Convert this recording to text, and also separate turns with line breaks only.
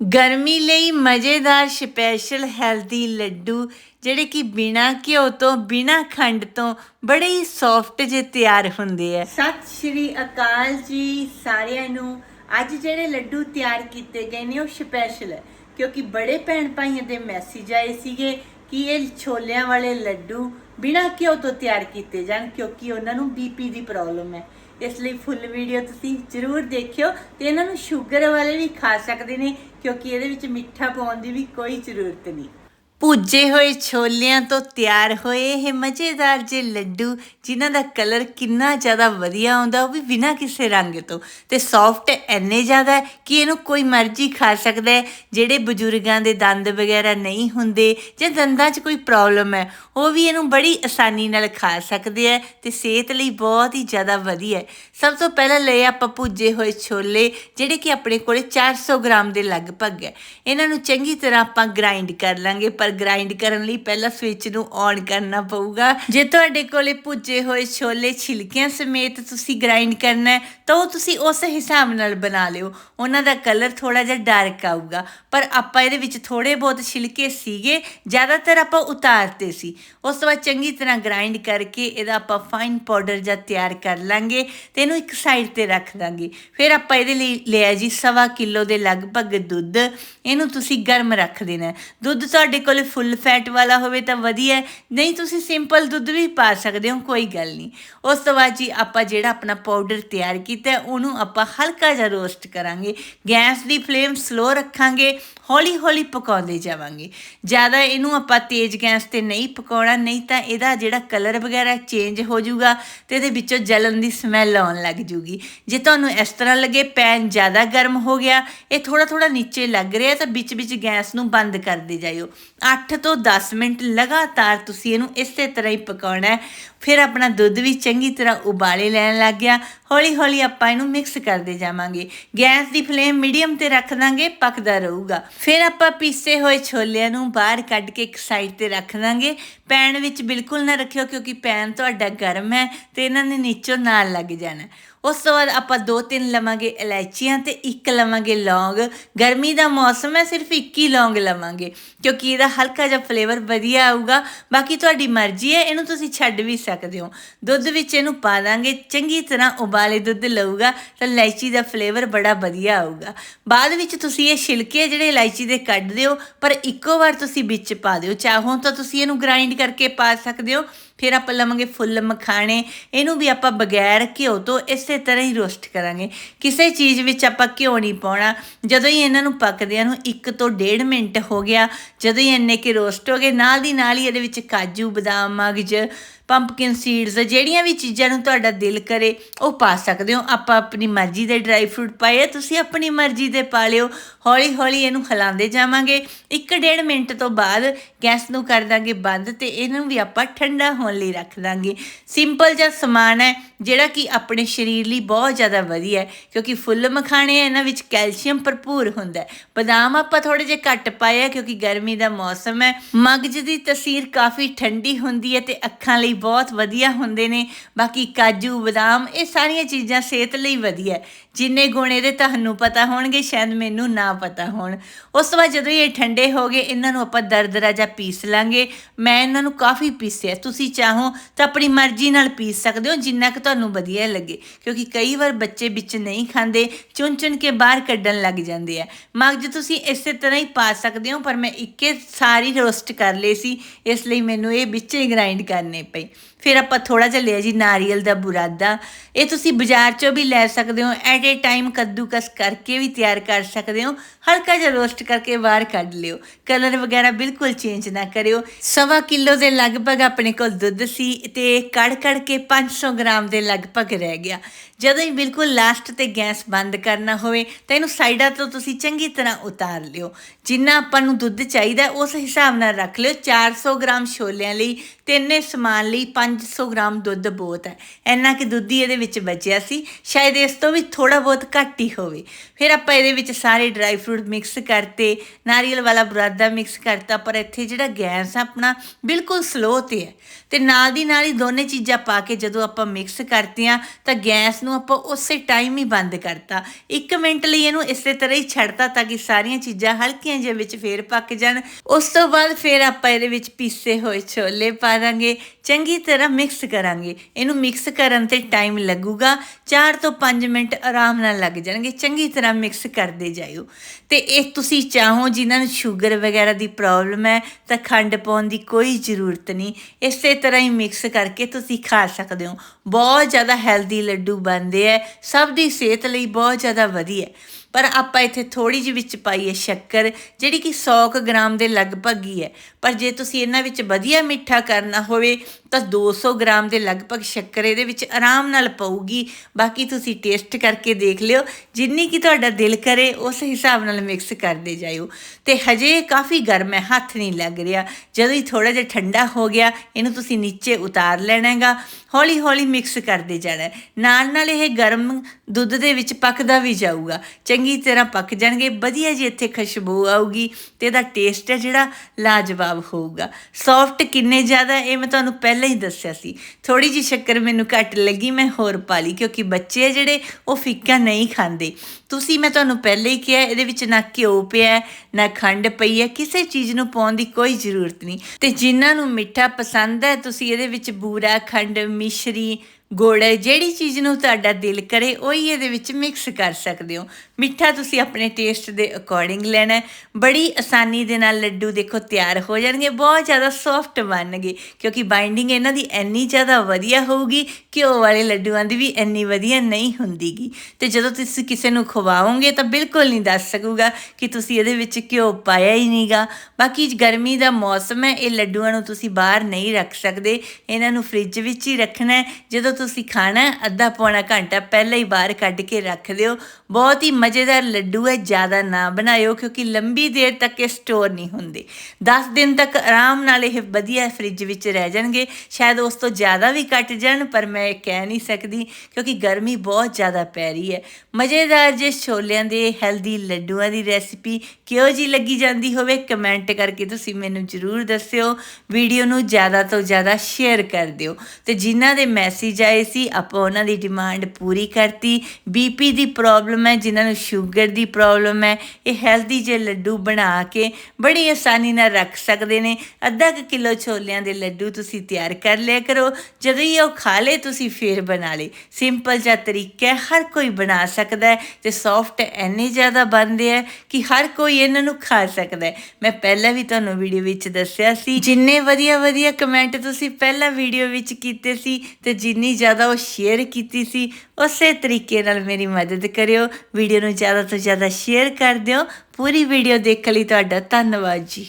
ਗਰਮੀ ਲਈ ਮਜ਼ੇਦਾਰ ਸਪੈਸ਼ਲ ਹੈਲਦੀ ਲੱਡੂ, ਜਿਹੜੇ ਕਿ ਬਿਨਾ ਘਿਓ ਤੋਂ, ਬਿਨਾ ਖੰਡ ਤੋਂ ਬੜੇ ਹੀ ਸੌਫਟ ਜਿਹੇ ਤਿਆਰ ਹੁੰਦੇ ਆ। ਸਤਿ ਸ਼੍ਰੀ ਅਕਾਲ ਜੀ ਸਾਰਿਆਂ ਨੂੰ। ਅੱਜ ਜਿਹੜੇ ਲੱਡੂ ਤਿਆਰ ਕੀਤੇ ਗਏ ਨੇ, ਉਹ ਸਪੈਸ਼ਲ ਹੈ, ਕਿਉਂਕਿ ਬੜੇ ਭੈਣ ਭਾਈਆਂ ਦੇ ਮੈਸੇਜ ਆਏ ਸੀਗੇ ਕਿ ਇਹ ਛੋਲਿਆਂ ਵਾਲੇ ਲੱਡੂ ਬਿਨਾ ਘਿਓ ਤੋਂ ਤਿਆਰ ਕੀਤੇ ਜਾਣ, ਕਿਉਂਕਿ ਉਹਨਾਂ ਨੂੰ ਬੀਪੀ ਦੀ ਪ੍ਰੋਬਲਮ ਹੈ। ਇਸ ਲਈ ਫੁੱਲ ਵੀਡੀਓ ਤੁਸੀਂ ਜ਼ਰੂਰ ਦੇਖਿਓ ਤੇ ਇਹਨਾਂ ਨੂੰ ਸ਼ੂਗਰ ਵਾਲੇ ਵੀ ਖਾ ਸਕਦੇ ਨੇ। ਕਿਉਂਕਿ ਇਹਦੇ ਵਿੱਚ ਮਿੱਠਾ ਪਾਉਣ ਦੀ ਵੀ ਕੋਈ ਜ਼ਰੂਰਤ ਨਹੀਂ। ਭੁੱਜੇ ਹੋਏ ਛੋਲਿਆਂ ਤੋਂ ਤਿਆਰ ਹੋਏ ਇਹ ਮਜ਼ੇਦਾਰ ਜੇ ਲੱਡੂ, ਜਿਨ੍ਹਾਂ ਦਾ ਕਲਰ ਕਿੰਨਾ ਜ਼ਿਆਦਾ ਵਧੀਆ ਆਉਂਦਾ, ਉਹ ਵੀ ਬਿਨਾਂ ਕਿਸੇ ਰੰਗ ਤੋਂ। ਤੇ ਸੌਫਟ ਐਨੇ ਜ਼ਿਆਦਾ ਕਿ ਇਹਨੂੰ ਕੋਈ ਮਰਜ਼ੀ ਖਾ ਸਕਦਾ ਹੈ। ਜਿਹੜੇ ਬਜ਼ੁਰਗਾਂ ਦੇ ਦੰਦ ਵਗੈਰਾ ਨਹੀਂ ਹੁੰਦੇ ਜਾਂ ਦੰਦਾਂ 'ਚ ਕੋਈ ਪ੍ਰੋਬਲਮ ਹੈ, ਉਹ ਵੀ ਇਹਨੂੰ ਬੜੀ ਆਸਾਨੀ ਨਾਲ ਖਾ ਸਕਦੇ ਹੈ ਤੇ ਸਿਹਤ ਲਈ ਬਹੁਤ ਹੀ ਜ਼ਿਆਦਾ ਵਧੀਆ ਹੈ। ਸਭ ਤੋਂ ਪਹਿਲਾਂ ਲਏ ਆਪਾਂ ਭੁੱਜੇ ਹੋਏ ਛੋਲੇ, ਜਿਹੜੇ ਕਿ ਆਪਣੇ ਕੋਲੇ 400 ਗ੍ਰਾਮ ਦੇ ਲਗਭਗ ਹੈ। ਇਹਨਾਂ ਨੂੰ ਚੰਗੀ ਤਰ੍ਹਾਂ ਆਪਾਂ ਗ੍ਰਾਈਂਡ ਕਰ ਲਾਂਗੇ ਪਰ ਗ੍ਰਾਈਂਡ ਕਰਨ ਲਈ ਪਹਿਲਾਂ ਸਵਿਚ ਨੂੰ ਔਨ ਕਰਨਾ ਪਊਗਾ। ਜੇ ਤੁਹਾਡੇ ਕੋਲੇ ਭੁੱਜੇ ਹੋਏ ਛੋਲੇ ਛਿਲਕਿਆਂ ਸਮੇਤ ਤੁਸੀਂ ਗ੍ਰਾਈਂਡ ਕਰਨਾ ਹੈ, ਤਾਂ ਉਹ ਤੁਸੀਂ ਉਸ ਹਿਸਾਬ ਨਾਲ ਬਣਾ ਲਿਓ। ਉਹਨਾਂ ਦਾ ਕਲਰ ਥੋੜਾ ਜਿਹਾ ਡਾਰਕ ਆਊਗਾ। ਪਰ ਆਪਾਂ ਇਹਦੇ ਵਿੱਚ ਥੋੜੇ ਬਹੁਤ ਛਿਲਕੇ ਸੀਗੇ, ਜ਼ਿਆਦਾਤਰ ਆਪਾਂ ਉਤਾਰਤੇ ਸੀ। ਉਸ ਤੋਂ ਬਾਅਦ ਚੰਗੀ ਤਰ੍ਹਾਂ ਗ੍ਰਾਈਂਡ ਕਰਕੇ ਇਹਦਾ ਆਪਾਂ ਫਾਈਨ ਪਾਊਡਰ ਜਾਂ ਤਿਆਰ ਕਰ ਲਾਂਗੇ ਤੇ ਇਹਨੂੰ ਇੱਕ ਸਾਈਡ ਤੇ ਰੱਖ ਦਾਂਗੇ। ਫਿਰ ਆਪਾਂ ਇਹਦੇ ਲਈ ਲਿਆ ਜੀ ਸਵਾ ਕਿਲੋ ਦੇ ਲਗਭਗ ਦੁੱਧ। ਇਹਨੂੰ ਤੁਸੀਂ ਗਰਮ ਰੱਖ ਦੇਣਾ ਦੁੱਧ ਤੁਹਾਡੇ ਕੋਲ ਫੁੱਲ ਫੈਟ ਵਾਲਾ ਹੋਵੇ ਤਾਂ ਵਧੀਆ ਨਹੀਂ, ਤੁਸੀਂ ਸਿੰਪਲ ਦੁੱਧ ਵੀ ਪਾ ਸਕਦੇ ਹੋ, ਕੋਈ ਗੱਲ ਨਹੀਂ। ਉਸ ਤੋਂ ਬਾਅਦ ਜੀ ਆਪਾਂ ਜਿਹੜਾ ਆਪਣਾ ਪਾਊਡਰ ਤਿਆਰ ਕੀਤਾ ਉਹਨੂੰ ਆਪਾਂ ਹਲਕਾ ਜਿਹਾ ਰੋਸਟ ਕਰਾਂਗੇ। ਗੈਸ ਦੀ ਫਲੇਮ ਸਲੋ ਰੱਖਾਂਗੇ ਹੌਲੀ ਹੌਲੀ ਪਕਾਉਂਦੇ ਜਾਵਾਂਗੇ। ਜ਼ਿਆਦਾ ਇਹਨੂੰ ਆਪਾਂ ਤੇਜ਼ ਗੈਸ ਤੇ ਨਹੀਂ ਪਕਾਉਣਾ, ਨਹੀਂ ਤਾਂ ਇਹਦਾ ਜਿਹੜਾ ਕਲਰ ਵਗੈਰਾ ਚੇਂਜ ਹੋ ਜਾਊਗਾ ਤੇ ਇਹਦੇ ਵਿੱਚੋਂ ਜਲਨ ਦੀ ਸਮੈਲ ਆਉਣ ਲੱਗ ਜੂਗੀ ਜੇ ਤੁਹਾਨੂੰ ਇਸ ਤਰ੍ਹਾਂ ਲੱਗੇ ਪੈਨ ਜ਼ਿਆਦਾ ਗਰਮ ਹੋ ਗਿਆ, ਇਹ ਥੋੜਾ ਥੋੜਾ ਨੀਚੇ ਲੱਗ ਰਿਹਾ, ਤਾਂ ਵਿੱਚ ਵਿੱਚ ਗੈਸ ਨੂੰ ਬੰਦ ਕਰਦੇ ਜਾਇਓ। 8 ਤੋਂ 10 ਮਿੰਟ ਲਗਾਤਾਰ ਤੁਸੀਂ ਇਹਨੂੰ ਇਸੇ ਤਰ੍ਹਾਂ ਹੀ ਪਕਾਉਣਾ ਹੈ। ਫਿਰ ਆਪਣਾ ਦੁੱਧ ਵੀ ਚੰਗੀ ਤਰ੍ਹਾਂ ਉਬਾਲੇ ਲੈਣ ਲੱਗ ਗਿਆ। ਹੌਲੀ ਹੌਲੀ ਆਪਾਂ ਇਹਨੂੰ ਮਿਕਸ ਕਰਦੇ ਜਾਵਾਂਗੇ। ਗੈਸ ਦੀ ਫਲੇਮ ਮੀਡੀਅਮ ਤੇ ਰੱਖ ਦਾਂਗੇ, ਪੱਕਦਾ ਰਹੂਗਾ। ਫਿਰ ਆਪਾਂ ਪੀਸੇ ਹੋਏ ਛੋਲਿਆਂ ਨੂੰ ਬਾਹਰ ਕੱਢ ਕੇ ਇੱਕ ਸਾਈਡ ਤੇ ਰੱਖ ਦਾਂਗੇ। ਪੈਨ ਵਿੱਚ ਬਿਲਕੁਲ ਨਾ ਰੱਖਿਓ ਕਿਉਂਕਿ ਪੈਨ ਤੁਹਾਡਾ ਗਰਮ ਹੈ ਤੇ ਇਹਨਾਂ ਨੇ ਨੀਚੋਂ ਨਾਲ ਲੱਗ ਜਾਣਾ। ਉਸ ਤੋਂ ਬਾਅਦ ਆਪਾਂ ਦੋ ਤਿੰਨ ਲਵਾਂਗੇ ਇਲਾਇਚੀਆਂ ਤੇ ਇੱਕ ਲਵਾਂਗੇ ਲੌਂਗ। ਗਰਮੀ ਦਾ ਮੌਸਮ ਹੈ, ਸਿਰਫ ਇੱਕ ਹੀ ਲੌਂਗ ਲਵਾਂਗੇ। ਕਿਉਂਕਿ ਇਹਦਾ ਹਲਕਾ ਜਿਹਾ ਫਲੇਵਰ ਵਧੀਆ ਆਊਗਾ। ਬਾਕੀ ਤੁਹਾਡੀ ਮਰਜ਼ੀ ਹੈ, ਇਹਨੂੰ ਤੁਸੀਂ ਛੱਡ ਵੀ ਸਕਦੇ ਹੋ। ਦੁੱਧ ਵਿੱਚ ਇਹਨੂੰ ਪਾ ਦਾਂਗੇ, ਚੰਗੀ ਤਰ੍ਹਾਂ ਉਬਾਲੇ ਦੁੱਧ ਲਊਗਾ, ਤਾਂ ਇਲਾਇਚੀ ਦਾ ਫਲੇਵਰ ਬੜਾ ਵਧੀਆ ਆਊਗਾ। ਬਾਅਦ ਵਿੱਚ ਤੁਸੀਂ ਇਹ ਛਿਲਕੇ ਜਿਹੜੇ ਇਲਾਇਚੀ ਦੇ ਕੱਢ ਦਿਓ, ਪਰ ਇੱਕੋ ਵਾਰ ਤੁਸੀਂ ਵਿੱਚ ਪਾ ਦਿਓ। ਚਾਹੋ ਤਾਂ ਤੁਸੀਂ ਇਹਨੂੰ ਗ੍ਰਾਈਂਡ ਕਰਕੇ ਪਾ ਸਕਦੇ ਹੋ ਫਿਰ ਆਪਾਂ ਲਵਾਂਗੇ ਫੁੱਲ ਮਖਾਣੇ, ਇਹਨੂੰ ਵੀ ਆਪਾਂ ਬਗੈਰ ਘਿਓ ਤੋਂ ਇਸੇ ਤਰ੍ਹਾਂ ਹੀ ਰੋਸਟ ਕਰਾਂਗੇ। ਕਿਸੇ ਚੀਜ਼ ਵਿੱਚ ਆਪਾਂ ਘਿਓ ਨਹੀਂ ਪਾਉਣਾ। ਜਦੋਂ ਹੀ ਇਹਨਾਂ ਨੂੰ ਪੱਕਦਿਆਂ ਨੂੰ 1 ਤੋਂ 1.5 ਮਿੰਟ ਹੋ ਗਿਆ, ਜਦੋਂ ਹੀ ਇੰਨੇ ਕਿ ਰੋਸਟ ਹੋ ਗਏ, ਨਾਲ ਦੀ ਨਾਲ ਹੀ ਇਹਦੇ ਵਿੱਚ ਕਾਜੂ, ਬਦਾਮ, ਮਗਜ ਪੰਪਕਿਨ ਸੀਡਸ ਜਿਹੜੀਆਂ ਵੀ ਚੀਜ਼ਾਂ ਨੂੰ ਤੁਹਾਡਾ ਦਿਲ ਕਰੇ, ਉਹ ਪਾ ਸਕਦੇ ਹੋ। ਆਪਾਂ ਆਪਣੀ ਮਰਜ਼ੀ ਦੇ ਡਰਾਈ ਫਰੂਟ ਪਾਏ ਤੁਸੀਂ ਆਪਣੀ ਮਰਜ਼ੀ ਦੇ ਪਾ ਲਿਓ। ਹੌਲੀ ਹੌਲੀ ਇਹਨੂੰ ਹਿਲਾਉਂਦੇ ਜਾਵਾਂਗੇ। 1.5 ਮਿੰਟ ਤੋਂ ਬਾਅਦ ਗੈਸ ਨੂੰ ਕਰ ਦਾਂਗੇ ਬੰਦ ਤੇ ਇਹਨੂੰ ਵੀ ਆਪਾਂ ਠੰਡਾ ਹੋਣ ਲਈ ਰੱਖ ਦਾਂਗੇ। ਸਿੰਪਲ ਜਿਹਾ ਸਮਾਨ ਹੈ, ਜਿਹੜਾ ਕਿ ਆਪਣੇ ਸਰੀਰ ਲਈ ਬਹੁਤ ਜ਼ਿਆਦਾ ਵਧੀਆ ਹੈ, ਕਿਉਂਕਿ ਫੁੱਲ ਮਖਾਣੇ ਇਹਨਾਂ ਵਿੱਚ ਕੈਲਸ਼ੀਅਮ ਭਰਪੂਰ ਹੁੰਦਾ ਹੈ। ਬਦਾਮ ਆਪਾਂ ਥੋੜੇ ਜਿਹੇ ਘੱਟ ਪਾਏ ਆ, ਕਿਉਂਕਿ ਗਰਮੀ ਦਾ ਮੌਸਮ ਹੈ। ਮਗਜ ਦੀ ਤਸੀਰ ਕਾਫੀ ਠੰਡੀ ਹੁੰਦੀ ਹੈ ਤੇ ਅੱਖਾਂ ਲਈ ਬਹੁਤ ਵਧੀਆ ਹੁੰਦੇ ਨੇ। ਬਾਕੀ ਕਾਜੂ, ਬਦਾਮ, ਇਹ ਸਾਰੀਆਂ ਚੀਜ਼ਾਂ ਸਿਹਤ ਲਈ ਵਧੀਆ ਹੈ। ਜਿੰਨੇ ਗੁਣ ਇਹਦੇ ਤੁਹਾਨੂੰ ਪਤਾ ਹੋਣਗੇ, ਸ਼ਾਇਦ ਮੈਨੂੰ ਨਾ ਪਤਾ ਹੋਣ। ਉਸ ਤੋਂ ਬਾਅਦ ਜਦੋਂ ਇਹ ਠੰਡੇ ਹੋ ਗਏ, ਇਹਨਾਂ ਨੂੰ ਆਪਾਂ ਦਰਦਰਾ ਜਾਂ ਪੀਸ ਲਾਂਗੇ। ਮੈਂ ਇਹਨਾਂ ਨੂੰ ਕਾਫੀ ਪੀਸਿਆ। ਤੁਸੀਂ ਚਾਹੋ ਤਾਂ ਆਪਣੀ ਮਰਜ਼ੀ ਨਾਲ ਪੀਸ ਸਕਦੇ ਹੋ, ਜਿੰਨਾ ਕਿ ਤੁਹਾਨੂੰ ਵਧੀਆ ਲੱਗੇ। ਕਿਉਂਕਿ ਕਈ ਵਾਰ ਬੱਚੇ ਵਿੱਚ ਨਹੀਂ ਖਾਂਦੇ, ਚੁਣ ਚੁਣ ਕੇ ਬਾਹਰ ਕੱਢਣ ਲੱਗ ਜਾਂਦੇ ਆ। ਮਗਜ ਤੁਸੀਂ ਇਸੇ ਤਰ੍ਹਾਂ ਹੀ ਪਾ ਸਕਦੇ ਹੋ, ਪਰ ਮੈਂ ਇੱਕੇ ਸਾਰੀ ਰੋਸਟ ਕਰ ਲਈ ਸੀ। ਇਸ ਲਈ ਮੈਨੂੰ ਇਹ ਵਿੱਚ ਹੀ ਗ੍ਰਾਈਂਡ ਕਰਨੇ ਪਏ। ਫਿਰ ਆਪਾਂ ਥੋੜਾ ਜਿਹਾ ਲਿਆ ਜੀ, ਨਾਰੀਅਲ ਦਾ ਬੁਰਾਦਾ। ਇਹ ਤੁਸੀਂ ਬਾਜ਼ਾਰ ਚੋਂ ਵੀ ਲੈ ਸਕਦੇ ਹੋ। ਐਟ ਏ ਟਾਈਮ ਕੱਦੂਕਸ ਕਰਕੇ ਵੀ ਤਿਆਰ ਕਰ ਸਕਦੇ ਹੋ। ਹਲਕਾ ਜਿਹਾ ਰੋਸਟ ਕਰਕੇ ਬਾਹਰ ਕੱਢ ਲਿਓ। ਕਲਰ ਵਗੈਰਾ ਬਿਲਕੁਲ ਚੇਂਜ ਨਾ ਕਰਿਓ। ਸਵਾ ਕਿਲੋ ਦੇ ਲਗਭਗ ਆਪਣੇ ਕੋਲ ਦੁੱਧ ਸੀ ਤੇ ਕੜ ਕੜ ਕੇ 500 ਗ੍ਰਾਮ ਦੇ ਲਗਭਗ ਰਹਿ ਗਿਆ। ਜਦੋਂ ਹੀ ਬਿਲਕੁਲ ਲਾਸਟ ਤੇ ਗੈਸ ਬੰਦ ਕਰਨਾ ਹੋਵੇ, ਤਾਂ ਇਹਨੂੰ ਸਾਈਡਾਂ ਤੋਂ ਤੁਸੀਂ ਚੰਗੀ ਤਰ੍ਹਾਂ ਉਤਾਰ ਲਿਓ। ਜਿੰਨਾ ਆਪਾਂ ਨੂੰ ਦੁੱਧ ਚਾਹੀਦਾ, ਉਸ ਹਿਸਾਬ ਨਾਲ ਰੱਖ ਲਿਓ। 400 ਗ੍ਰਾਮ ਛੋਲਿਆਂ ਲਈ, ਤਿੰਨੇ ਸਮਾਨ ਲਈ 500 ਗ੍ਰਾਮ ਦੁੱਧ ਬਹੁਤ ਹੈ। ਇੰਨਾ ਕਿ ਦੁੱਧ ਹੀ ਇਹਦੇ ਵਿੱਚ ਬਚਿਆ ਸੀ। ਸ਼ਾਇਦ ਇਸ ਤੋਂ ਵੀ ਥੋੜਾ ਬਹੁਤ ਘੱਟ ਹੀ ਹੋਵੇ। ਫਿਰ ਆਪਾਂ ਇਹਦੇ ਵਿੱਚ ਸਾਰੇ ਡਰਾਈ ਫਰੂਟ ਮਿਕਸ ਕਰਤੇ, ਨਾਰੀਅਲ ਵਾਲਾ ਬੁਰਾਦਾ ਮਿਕਸ ਕਰਤਾ, ਪਰ ਇੱਥੇ ਜਿਹੜਾ ਗੈਸ ਆ ਆਪਣਾ ਬਿਲਕੁਲ ਸਲੋ ਤੇ ਹੈ। ਤੇ ਨਾਲ ਦੀ ਨਾਲ ਹੀ ਦੋਨੇ ਚੀਜ਼ਾਂ ਪਾ ਕੇ ਜਦੋਂ ਆਪਾਂ ਮਿਕਸ ਕਰਤੀਆਂ, ਤਾਂ ਗੈਸ ਨੂੰ ਨੂੰ ਆਪਾਂ ਉਸੇ ਟਾਈਮ ਹੀ ਬੰਦ ਕਰਤਾ। 1 ਮਿੰਟ ਲਈ ਇਹਨੂੰ ਇਸੇ ਤਰ੍ਹਾਂ ਹੀ ਛੱਡਤਾ ਤਾਂ ਕਿ ਸਾਰੀਆਂ ਚੀਜ਼ਾਂ ਹਲਕੀਆਂ ਜਿਹੇ ਵਿੱਚ ਫੇਰ ਪੱਕ ਜਾਣ। ਉਸ ਤੋਂ ਬਾਅਦ ਫੇਰ ਆਪਾਂ ਇਹਦੇ ਵਿੱਚ ਪੀਸੇ ਹੋਏ ਛੋਲੇ ਪਾ ਦਾਂਗੇ। ਚੰਗੀ ਤਰ੍ਹਾਂ ਮਿਕਸ ਕਰਾਂਗੇ। ਇਹਨੂੰ ਮਿਕਸ ਕਰਨ ਤੇ ਟਾਈਮ ਲੱਗੂਗਾ। 4 ਤੋਂ 5 ਮਿੰਟ ਆਰਾਮ ਨਾਲ ਲੱਗ ਜਾਣਗੇ। ਚੰਗੀ ਤਰ੍ਹਾਂ ਮਿਕਸ ਕਰਦੇ ਜਾਇਓ। ਤੇ ਇਹ ਤੁਸੀਂ ਚਾਹੋ ਜਿਨ੍ਹਾਂ ਨੂੰ ਸ਼ੂਗਰ ਵਗੈਰਾ ਦੀ ਪ੍ਰੋਬਲਮ ਹੈ, ਤਾਂ ਖੰਡ ਪਾਉਣ ਦੀ ਕੋਈ ਜ਼ਰੂਰਤ ਨਹੀਂ। ਇਸੇ ਤਰ੍ਹਾਂ ਹੀ ਮਿਕਸ ਕਰਕੇ ਤੁਸੀਂ ਖਾ ਸਕਦੇ ਹੋ। ਬਹੁਤ ਜ਼ਿਆਦਾ ਹੈਲਦੀ ਲੱਡੂ ਬਣ ਬਣਦੇ ਹੈ ਸਭ ਦੀ ਸਿਹਤ ਲਈ ਬਹੁਤ ਜ਼ਿਆਦਾ ਵਧੀਆ ਪਰ ਆਪਾਂ ਇੱਥੇ ਥੋੜੀ ਜਿਹੀ ਵਿੱਚ ਪਾਈਏ ਸ਼ੱਕਰ, ਜਿਹੜੀ ਕਿ 100 ਕੁ ਗ੍ਰਾਮ ਦੇ ਲਗਭਗ ਹੀ ਹੈ ਪਰ ਜੇ ਤੁਸੀਂ ਇਹਨਾਂ ਵਿੱਚ ਵਧੀਆ ਮਿੱਠਾ ਕਰਨਾ ਹੋਵੇ, ਤਾਂ 200 ਗ੍ਰਾਮ ਦੇ ਲਗਭਗ ਸ਼ੱਕਰ ਇਹਦੇ ਵਿੱਚ ਆਰਾਮ ਨਾਲ ਪਊਗੀ। ਬਾਕੀ ਤੁਸੀਂ ਟੇਸਟ ਕਰਕੇ ਦੇਖ ਲਿਓ, ਜਿੰਨੀ ਕਿ ਤੁਹਾਡਾ ਦਿਲ ਕਰੇ, ਉਸ ਹਿਸਾਬ ਨਾਲ ਮਿਕਸ ਕਰਦੇ ਜਾਇਓ। ਤੇ ਹਜੇ ਕਾਫੀ ਗਰਮ ਹੈ ਹੱਥ ਨਹੀਂ ਲੱਗ ਰਿਹਾ। ਜਦੋਂ ਹੀ ਥੋੜਾ ਜਿਹਾ ਠੰਡਾ ਹੋ ਗਿਆ, ਇਹਨੂੰ ਤੁਸੀਂ ਨੀਚੇ ਉਤਾਰ ਲੈਣਾ ਹੌਲੀ ਹੌਲੀ ਮਿਕਸ ਕਰਦੇ ਜਾਣਾ ਨਾਲ ਨਾਲ ਇਹ ਗਰਮ ਦੁੱਧ ਦੇ ਵਿੱਚ ਪੱਕਦਾ ਵੀ ਜਾਊਗਾ। ਚੰਗੀ ਤਰ੍ਹਾਂ ਪੱਕ ਜਾਣਗੇ, ਵਧੀਆ ਜੀ ਇੱਥੇ ਖੁਸ਼ਬੂ ਆਊਗੀ ਤੇ ਇਹਦਾ ਟੇਸਟ ਹੈ ਜਿਹੜਾ ਲਾਜਵਾਬ ਹੋਊਗਾ। ਸੌਫਟ ਕਿੰਨੇ ਜ਼ਿਆਦਾ, ਇਹ ਮੈਂ ਤੁਹਾਨੂੰ ਪਹਿਲਾਂ ਹੀ ਦੱਸਿਆ ਸੀ। ਥੋੜੀ ਜੀ ਸ਼ੱਕਰ ਮੈਨੂੰ ਘੱਟ ਲੱਗੀ, ਮੈਂ ਹੋਰ ਪਾ ਲਈ, ਕਿਉਂਕਿ ਬੱਚੇ ਆ ਜਿਹੜੇ, ਉਹ ਫਿੱਕਾ ਨਹੀਂ ਖਾਂਦੇ। ਤੁਸੀਂ, ਮੈਂ ਤੁਹਾਨੂੰ ਪਹਿਲਾਂ ਹੀ ਕਿਹਾ, ਇਹਦੇ ਵਿੱਚ ਨਾ ਘਿਓ ਪਿਆ ਨਾ ਖੰਡ ਪਈ ਹੈ, ਕਿਸੇ ਚੀਜ਼ ਨੂੰ ਪਾਉਣ ਦੀ ਕੋਈ ਜ਼ਰੂਰਤ ਨਹੀਂ। ਤੇ ਜਿਨ੍ਹਾਂ ਨੂੰ ਮਿੱਠਾ ਪਸੰਦ ਹੈ, ਤੁਸੀਂ ਇਹਦੇ ਵਿੱਚ ਬੂਰਾ, ਖੰਡ ਮਿਸ਼ਰੀ ਗੁੜ ਜਿਹੜੀ ਚੀਜ਼ ਨੂੰ ਤੁਹਾਡਾ ਦਿਲ ਕਰੇ, ਉਹੀ ਇਹਦੇ ਵਿੱਚ ਮਿਕਸ ਕਰ ਸਕਦੇ ਹੋ। ਮਿੱਠਾ ਤੁਸੀਂ ਆਪਣੇ ਟੇਸਟ ਦੇ ਅਕੋਰਡਿੰਗ ਲੈਣਾ ਹੈ। ਬੜੀ ਆਸਾਨੀ ਦੇ ਨਾਲ ਲੱਡੂ ਦੇਖੋ ਤਿਆਰ ਹੋ ਜਾਣਗੇ, ਬਹੁਤ ਜ਼ਿਆਦਾ ਸੌਫਟ ਬਣਨਗੇ, ਕਿਉਂਕਿ ਬਾਈਂਡਿੰਗ ਇਹਨਾਂ ਦੀ ਇੰਨੀ ਜ਼ਿਆਦਾ ਵਧੀਆ ਹੋਊਗੀ, ਘਿਓ ਵਾਲੇ ਲੱਡੂਆਂ ਦੀ ਵੀ ਇੰਨੀ ਵਧੀਆ ਨਹੀਂ ਹੁੰਦੀਗੀ। ਤੇ ਜਦੋਂ ਤੁਸੀਂ ਕਿਸੇ ਨੂੰ ਖਵਾਓਗੇ ਤਾਂ ਬਿਲਕੁਲ ਨਹੀਂ ਦੱਸ ਸਕੂਗਾ ਕਿ ਤੁਸੀਂ ਇਹਦੇ ਵਿੱਚ ਘਿਓ ਪਾਇਆ ਹੀ ਨਹੀਂਗਾ ਬਾਕੀ ਗਰਮੀ ਦਾ ਮੌਸਮ ਹੈ, ਇਹ ਲੱਡੂਆਂ ਨੂੰ ਤੁਸੀਂ ਬਾਹਰ ਨਹੀਂ ਰੱਖ ਸਕਦੇ, ਇਹਨਾਂ ਨੂੰ ਫ੍ਰਿਜ ਵਿੱਚ ਹੀ ਰੱਖਣਾ ਹੈ। ਜਦੋਂ ਤੁਸੀਂ ਖਾਣਾ ਅੱਧਾ ਪੌਣਾ ਘੰਟਾ ਪਹਿਲਾਂ ਹੀ ਬਾਹਰ ਕੱਢ ਕੇ ਰੱਖ ਦਿਓ। ਬਹੁਤ ਹੀ ਮਜ਼ੇਦਾਰ ਲੱਡੂ ਹੈ, ਜ਼ਿਆਦਾ ਨਾ ਬਣਾਇਓ ਕਿਉਂਕਿ ਲੰਬੀ ਦੇਰ ਤੱਕ ਇਹ ਸਟੋਰ ਨਹੀਂ ਹੁੰਦੇ। 10 ਦਿਨ ਤੱਕ ਆਰਾਮ ਨਾਲ ਇਹ ਵਧੀਆ ਫ੍ਰਿਜ ਵਿੱਚ ਰਹਿ ਜਾਣਗੇ। ਸ਼ਾਇਦ ਉਸ ਤੋਂ ਜ਼ਿਆਦਾ ਵੀ ਕੱਟ ਜਾਣ, ਪਰ ਮੈਂ ਇਹ ਕਹਿ ਨਹੀਂ ਸਕਦੀ ਕਿਉਂਕਿ ਗਰਮੀ ਬਹੁਤ ਜ਼ਿਆਦਾ ਪੈ ਰਹੀ ਹੈ। ਮਜ਼ੇਦਾਰ ਜੇ ਛੋਲਿਆਂ ਦੇ ਹੈਲਦੀ ਲੱਡੂਆਂ ਦੀ ਰੈਸਿਪੀ ਕਿਹੋ ਜੀ ਲੱਗੀ ਜਾਂਦੀ ਹੋਵੇ ਕਮੈਂਟ ਕਰਕੇ ਤੁਸੀਂ ਮੈਨੂੰ ਜ਼ਰੂਰ ਦੱਸਿਓ। ਵੀਡੀਓ ਨੂੰ ਜ਼ਿਆਦਾ ਤੋਂ ਜ਼ਿਆਦਾ ਸ਼ੇਅਰ ਕਰ ਦਿਓ। ਤੇ ਜਿਨ੍ਹਾਂ ਦੇ ਮੈਸੇਜ ਆਏ ਸੀ, ਆਪਾਂ ਉਹਨਾਂ ਦੀ ਡਿਮਾਂਡ ਪੂਰੀ ਕਰਤੀ। ਬੀਪੀ ਦੀ ਪ੍ਰੋਬਲਮ ਹੈ, ਜਿਨ੍ਹਾਂ ਨੂੰ ਸ਼ੂਗਰ ਦੀ ਪ੍ਰੋਬਲਮ ਹੈ, ਇਹ ਹੈਲਦੀ ਜੇ ਲੱਡੂ ਬਣਾ ਕੇ ਬੜੀ ਆਸਾਨੀ ਨਾਲ ਰੱਖ ਸਕਦੇ ਨੇ। ਅੱਧਾ ਕੁ ਕਿਲੋ ਛੋਲਿਆਂ ਦੇ ਲੱਡੂ ਤੁਸੀਂ ਤਿਆਰ ਕਰ ਲਿਆ ਕਰੋ। ਜਦੋਂ ਹੀ ਉਹ ਖਾ ਲੇ ਤੁਸੀਂ ਫੇਰ ਬਣਾ ਲੇ ਸਿੰਪਲ ਜਿਹਾ ਤਰੀਕਾ ਹਰ ਕੋਈ ਬਣਾ ਸਕਦਾ ਹੈ ਤੇ ਸੌਫਟ ਇੰਨੇ ਜ਼ਿਆਦਾ ਬਣਦੇ ਆ ਕਿ ਹਰ ਕੋਈ ਇਹਨਾਂ ਨੂੰ ਖਾ ਸਕਦਾ ਹੈ। ਮੈਂ ਪਹਿਲਾਂ ਵੀ ਤੁਹਾਨੂੰ ਵੀਡੀਓ ਵਿੱਚ ਦੱਸਿਆ ਸੀ, ਜਿੰਨੇ ਵਧੀਆ ਵਧੀਆ ਕਮੈਂਟ ਤੁਸੀਂ ਪਹਿਲਾਂ ਵੀਡੀਓ ਵਿੱਚ ਕੀਤੇ ਸੀ ਤੇ ਜਿੰਨੀ ਜ਼ਿਆਦਾ ਉਹ ਸ਼ੇਅਰ ਕੀਤੀ ਸੀ, ਉਸੇ ਤਰੀਕੇ ਨਾਲ ਮੇਰੀ ਮਦਦ ਕਰਿਓ। ਵੀਡੀਓ ਨੂੰ ਨੂੰ ਜ਼ਿਆਦਾ ਤੋਂ ਜ਼ਿਆਦਾ ਸ਼ੇਅਰ ਕਰ ਦਿਓ। ਪੂਰੀ ਵੀਡੀਓ ਦੇਖਣ ਲਈ ਤੁਹਾਡਾ ਧੰਨਵਾਦ ਜੀ।